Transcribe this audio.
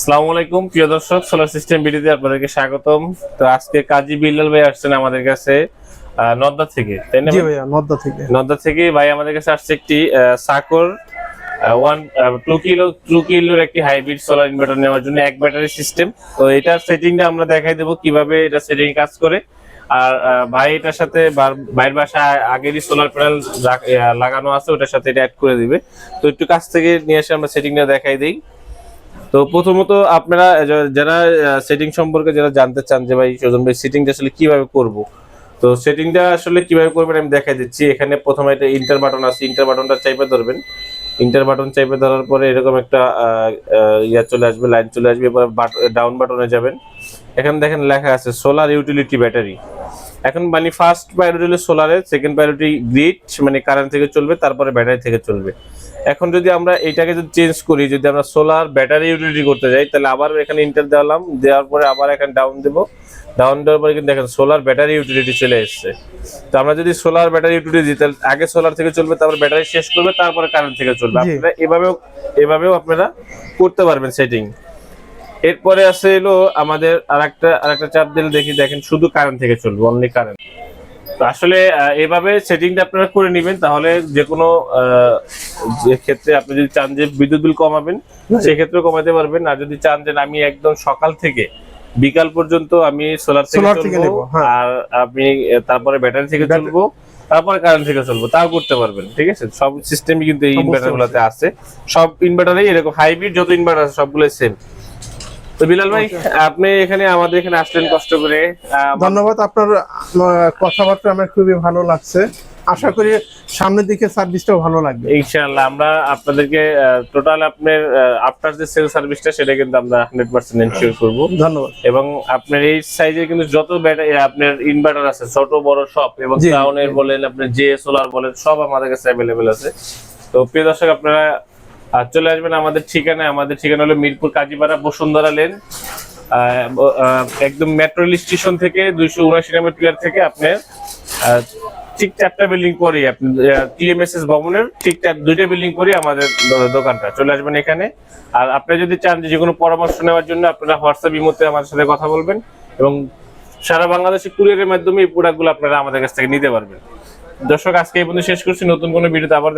আসসালামু আলাইকুম প্রিয় দর্শক সোলার সিস্টেম ভিডিওতে আপনাদেরকে স্বাগতম। তো আজকে কাজী বিল্লাল ভাই আসছেন আমাদের কাছে নদ্দা থেকে তাই না ভাইয়া নদ্দা থেকে। নদ্দা থেকে ভাই আমাদের কাছে আসছে একটি সাকর ওয়ান টু কিলো টু কিলোর একটি হাইব্রিড সোলার ইনভার্টার নেওয়ার জন্য এক ব্যাটারি সিস্টেম তো এটার সেটিংটা আমরা দেখাই দেবো কীভাবে এটা সেটিং কাজ করে। আর ভাই এটার সাথে ভাইয়ের বাসায় আগেরই সোলার প্যানেল লাগানো আছে ওটার সাথে এটা অ্যাড করে দিবে। তো একটু কাছ থেকে নিয়ে এসে আমরা সেটিংটা দেখাই দিই। তো প্রথমত আপনারা যারা সেটিং সম্পর্কে যারা জানতে চান যে ভাই সজন ভাই সেটিংটা আসলে কীভাবে করব, তো সেটিংটা আসলে কীভাবে করবেন আমি দেখাই দিচ্ছি। এখানে প্রথমে একটা ইন্টার বাটন আছে ইন্টার বাটনটা চাইপে ধরবেন। ইন্টার বাটন চাইপে ধরার পরে এরকম একটা ইয়া চলে আসবে লাইন চলে আসবে এবার ডাউন বাটনে যাবেন। এখানে দেখেন লেখা আছে সোলার ইউটিলিটি ব্যাটারি এখন মানে ফার্স্ট প্রায়োরিটি হলো সোলারে সেকেন্ড প্রায়োরিটি গ্রিড মানে কারেন্ট থেকে চলবে তারপরে ব্যাটারি থেকে চলবে। এখন যদি আমরা এটাকে যদি চেঞ্জ করি যদি আমরা সোলার ব্যাটারি ইউটিলিটি করতে যাই তাহলে আবার এখানে ইন্টার দিলাম দেওয়ার পরে আবার এখানে ডাউন দেব। ডাউন দেওয়ার পরে কিন্তু দেখেন সোলার ব্যাটারি ইউটিলিটি চলে এসছে। তো আমরা যদি সোলার ব্যাটারি ইউটিলিটি দিই তাহলে আগে সোলার থেকে চলবে তারপর ব্যাটারি শেষ করবে তারপরে কারেন্ট থেকে চলবে। আপনারা এভাবেও এভাবেও আপনারা করতে পারবেন সেটিং এরপরে আছে এলো আমাদের আরেকটা আরেকটা চাপ দিলে দেখি দেখেন শুধু কারেন্ট থেকে চলবে অনলি কারেন্ট তো আসলে এভাবে সেটিংটা আপনারা করে নেবেন তাহলে যে কোনো আহ, যে ক্ষেত্রে আপনি যদি চান যে বিদ্যুৎ বিল কমাবেন সেক্ষেত্রে কমাতে পারবেন। আর যদি চান যে আমি একদম সকাল থেকে বিকাল পর্যন্ত আমি সোলার থেকে চলবো নেব, হ্যাঁ। আর আমি তারপরে ব্যাটারি থেকে চলবো তারপরে কারেন্ট থেকে চলবো তাও করতে পারবেন ঠিক আছে? সব সিস্টেমই কিন্তু এই ইনভার্টার গুলোতে আছে। সব ইনভার্টারই এরকম হাইব্রিড যত ইনভার্টার আছে সবগুলোই সেম তো বিলাল ভাই আপনি এখানে আমাদের এখানে আসলেন কষ্ট করে ধন্যবাদ আপনার কথাবার্তা আমার খুবই ভালো লাগছে। আশা করি সামনের দিকে সার্ভিসটাও ভালো লাগবে। ইনশাআল্লাহ আমরা আপনাদেরকে টোটাল আপনার আফটার যে সেল সার্ভিসটা সেটা কিন্তু আমরা হান্ড্রেড পার্সেন্ট এনশিওর করব। ধন্যবাদ। এবং আপনার এই সাইজের কিন্তু যত ব্যাটারি আপনার ইনভার্টার আছে ছোট বড় সব এবং টাউনের বলেন আপনার জে সোলার বলেন সব আমাদের কাছে অ্যাভেলেবেল আছে। তো প্রিয় দর্শক আপনারা আহ, চলে আসবেন আমাদের ঠিকানায়। আমাদের ঠিকানা হলো মিরপুর কাজীপাড়া বসুন্ধরা লেন একদম মেট্রো রেল স্টেশন থেকে দুইশো উনআশি নম্বর পিলার থেকে আপনার ঠিক চারটা বিল্ডিং পরে আপনি টিএমএসএস ভবনের ঠিক চার দুইটা বিল্ডিং পরে আমাদের দোকানটা। চলে আসবেন এখানে। আর আপনি যদি চান যে কোনো পরামর্শ নেওয়ার জন্য আপনারা হোয়াটসঅ্যাপ ইমোতে আমাদের সাথে কথা বলবেন এবং সারা বাংলাদেশে কুরিয়ারের মাধ্যমে এই প্রোডাক্টগুলো আপনারা আমাদের কাছ থেকে নিতে পারবেন। দর্শক আজকে এই পর্যন্ত শেষ করছি। নতুন কোনো ভিডিওতে আবার